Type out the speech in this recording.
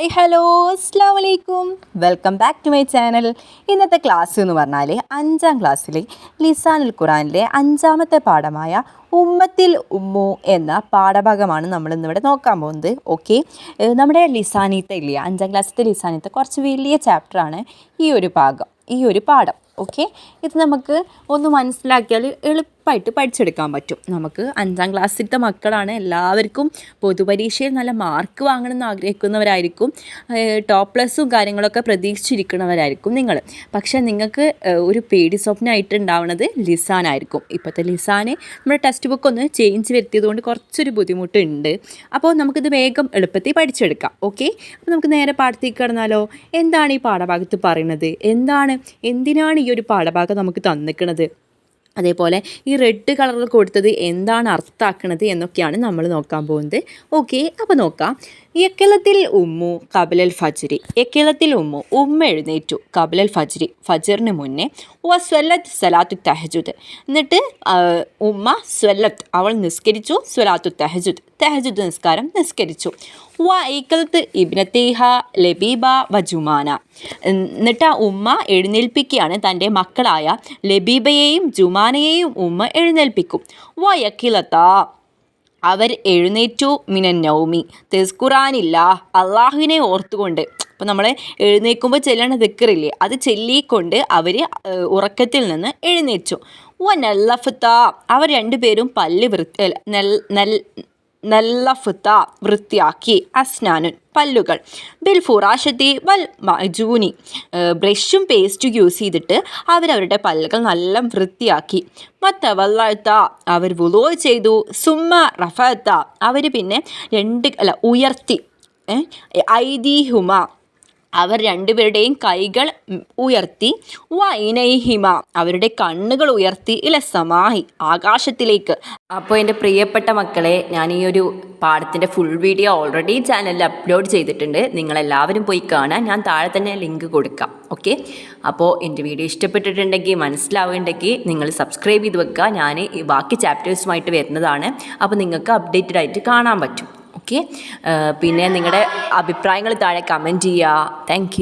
Hi hello അസ്സാം വലൈക്കും welcome back to my channel ഇന്നത്തെ ക്ലാസ് എന്ന് പറഞ്ഞാൽ അഞ്ചാം ക്ലാസ്സിലെ ലിസാനുൽ ഖുറാനിലെ അഞ്ചാമത്തെ പാഠമായ ഉമ്മത്തിൽ ഉമ്മു എന്ന പാഠഭാഗമാണ് നമ്മൾ ഇന്നിവിടെ നോക്കാൻ പോകുന്നത്. ഓക്കെ നമ്മുടെ ലിസാനീത്ത ഇല്ല? അഞ്ചാം ക്ലാസ്സിലത്തെ ലിസാനീത്ത കുറച്ച് വലിയ ചാപ്റ്ററാണ് ഈ ഒരു ഭാഗം ഈ ഒരു പാഠം. ഓക്കെ ഇത് നമുക്ക് ഒന്ന് മനസ്സിലാക്കിയാൽ എളുപ്പമായിട്ട് പഠിച്ചെടുക്കാൻ പറ്റും. നമുക്ക് അഞ്ചാം ക്ലാസ്സിലത്തെ മക്കളാണ് എല്ലാവർക്കും പൊതുപരീക്ഷയിൽ നല്ല മാർക്ക് വാങ്ങണമെന്ന് ആഗ്രഹിക്കുന്നവരായിരിക്കും. ടോപ്പ് പ്ലസും കാര്യങ്ങളൊക്കെ പ്രതീക്ഷിച്ചിരിക്കുന്നവരായിരിക്കും നിങ്ങൾ. പക്ഷേ നിങ്ങൾക്ക് ഒരു പേടി സ്വപ്നമായിട്ട് ഉണ്ടാവുന്നത് ലിസാനായിരിക്കും ഇപ്പോഴത്തെ ലിസാന് നമ്മുടെ ടെക്സ്റ്റ് ബുക്ക് ഒന്ന് ചേഞ്ച് വരുത്തിയത് കൊണ്ട് കുറച്ചൊരു ബുദ്ധിമുട്ടുണ്ട്. അപ്പോൾ നമുക്കിത് വേഗം എളുപ്പത്തിൽ പഠിച്ചെടുക്കാം. ഓക്കെ അപ്പോൾ നമുക്ക് നേരെ പാഠത്തേക്ക് കടന്നാലോ? എന്താണ് ഈ പാഠഭാഗത്ത് പറയുന്നത്? എന്താണ്? എന്തിനാണ് ഈ ഒരു പാഠഭാഗം നമുക്ക് തന്നിക്കണത് അതേപോലെ ഈ റെഡ് കളർ കൊടുത്തത് എന്താണ് അർത്ഥാക്കണത് എന്നൊക്കെയാണ് നമ്മൾ നോക്കാൻ പോകുന്നത്. ഓക്കെ അപ്പോൾ നോക്കാം. യക്കലത്തിൽ ഉമ്മു കബലൽ ഫജ്രി. യക്കലത്തിൽ ഉമ്മു ഉമ്മ എഴുന്നേറ്റു കബലൽ ഫജ്രി ഫജറിന് മുന്നേ. വ സ്വല്ലത്ത് സലാത്തു തെഹജുദ്. എന്നിട്ട് ഉമ്മ സ്വല്ലത്ത് അവൾ നിസ്കരിച്ചു സ്വലാത്തു തെഹജുദ്. തെഹജുദ് നിസ്കാരം നിസ്കരിച്ചു. വ ഇബ്നത്തേഹ ലബീബ വ ജുമാന എന്നിട്ട് ആ ഉമ്മ എഴുന്നേൽപ്പിക്കുകയാണ് തന്റെ മക്കളായ ലബീബയെയും ജുമാനയെയും ഉമ്മ എഴുന്നേൽപ്പിക്കും. വ അവർ എഴുന്നേറ്റു മിനൻ നൗമി. തെസ്കുറാനില്ല അള്ളാഹുവിനെ ഓർത്തുകൊണ്ട്. അപ്പോൾ നമ്മൾ എഴുന്നേൽക്കുമ്പോൾ ചെല്ലണ ദിക്കറില്ലേ അത് ചെല്ലിക്കൊണ്ട് അവർ ഉറക്കത്തിൽ നിന്ന് എഴുന്നേറ്റു. വ നെല്ലഫത്ത അവർ രണ്ടുപേരും പല്ല് വൃത്തി നൽ നെൽ നെൽ നല്ലഫുത്ത വൃത്തിയാക്കി അസ്നാനുൻ പല്ലുകൾ. ബിൽ ഫുറാഷത്തി വൽ മജൂനി ബ്രഷും പേസ്റ്റും യൂസ് ചെയ്തിട്ട് അവരവരുടെ പല്ലുകൾ നല്ല വൃത്തിയാക്കി. മത്ത വല്ലാഴ്ത്ത അവർ വുലോ ചെയ്തു. സുമ്മ റഫത്ത അവർ പിന്നെ രണ്ട് അല്ല ഉയർത്തി. ഐദീഹുമ. അവർ രണ്ടുപേരുടെയും കൈകൾ ഉയർത്തി വൈനൈഹിമ അവരുടെ കണ്ണുകൾ ഉയർത്തി ഇല സമാഹി ആകാശത്തിലേക്ക്. അപ്പോൾ എന്റെ പ്രിയപ്പെട്ട മക്കളെ ഞാൻ ഈ ഒരു പാഠത്തിന്റെ ഫുൾ വീഡിയോ ഓൾറെഡി ചാനലിൽ അപ്ലോഡ് ചെയ്തിട്ടുണ്ട്. നിങ്ങളെല്ലാവരും പോയി കാണാൻ ഞാൻ താഴെ തന്നെ ലിങ്ക് കൊടുക്കാം. ഓക്കെ അപ്പോൾ എന്റെ വീഡിയോ ഇഷ്ടപ്പെട്ടിട്ടുണ്ടെങ്കിൽ മനസ്സിലാവുണ്ടെങ്കിൽ നിങ്ങൾ സബ്സ്ക്രൈബ് ചെയ്ത് വെക്കുക. ഞാൻ ബാക്കി ചാപ്റ്റേഴ്സുമായിട്ട് വരുന്നതാണ്. അപ്പോൾ നിങ്ങൾക്ക് അപ്ഡേറ്റഡ് ആയിട്ട് കാണാൻ പറ്റും. ഓക്കെ. പിന്നെ നിങ്ങളുടെ അഭിപ്രായങ്ങൾ താഴെ കമന്റ് ചെയ്യുക താങ്ക്